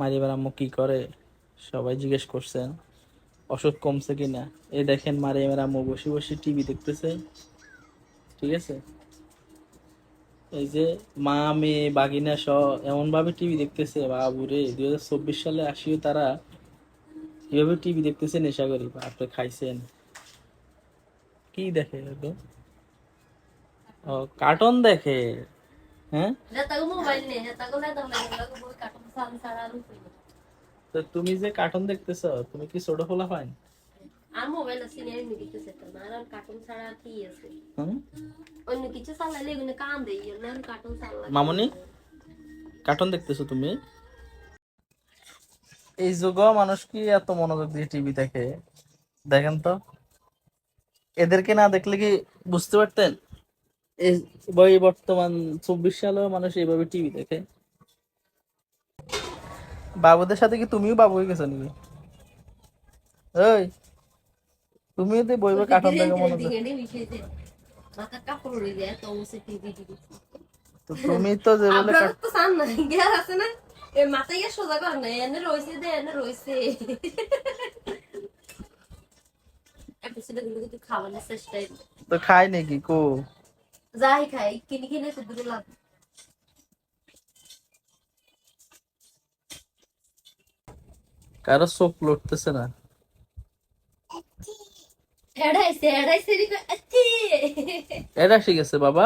মারিবার আম্মু কি করে? সবাই জিজ্ঞেস করছেন অসুখ কমছে কিনা? এই দেখেন মারিয়ামের আম্মু বসে বসে টিভি দেখতেছে, ঠিক আছে? এই যে মা, মেয়ে, বাগিনা সহ এমন ভাবে টিভি দেখতেছে, বাবুরে দুই হাজার চব্বিশ সালে আসিও তারা এভাবে টিভি দেখতেছে নেশা করি? আপনি খাইছেন। কি দেখে ও কার্টুন দেখে হ্যাঁ? তো তুমি যে কার্টুন দেখতেছ তুমি কি ছোট ফোলা পাইন আর মোবাইল আছে আমি সেটা না আর কার্টুন ছাড়া কি আছে? অন্য কিছু এগুলো কান দেই না কার্টুন চালালে মামনি কার্টুন দেখতেছো তুমি? এই যুগ মানুষ কি এত মনোযোগ দিয়ে টিভি দেখে? দেখেন তো। এদেরকে না দেখলে কি বুঝতে পারতেন? এই বই বর্তমান চব্বিশ সালেও মানুষ এইভাবে টিভি দেখে। বাবুদের সাথে কি তুমিও বাবু হয়ে গেছো নাকি? ওই তুমিও তো বই বই কার্টুন দেখে তো টিভি তো তুমি তো যে বলে তো সান না গিয়ার আছে না? এ মাথায় গিয়ে সোজা কর না এনে রইছে দে রইছে। তো খাই নাকি কো? যাই খাই কিনে কিনে দূরে লাভ। কারও চোখ লড়তেছে না। এড়াইছে এড়াইছে এটা এসে গেছে বাবা।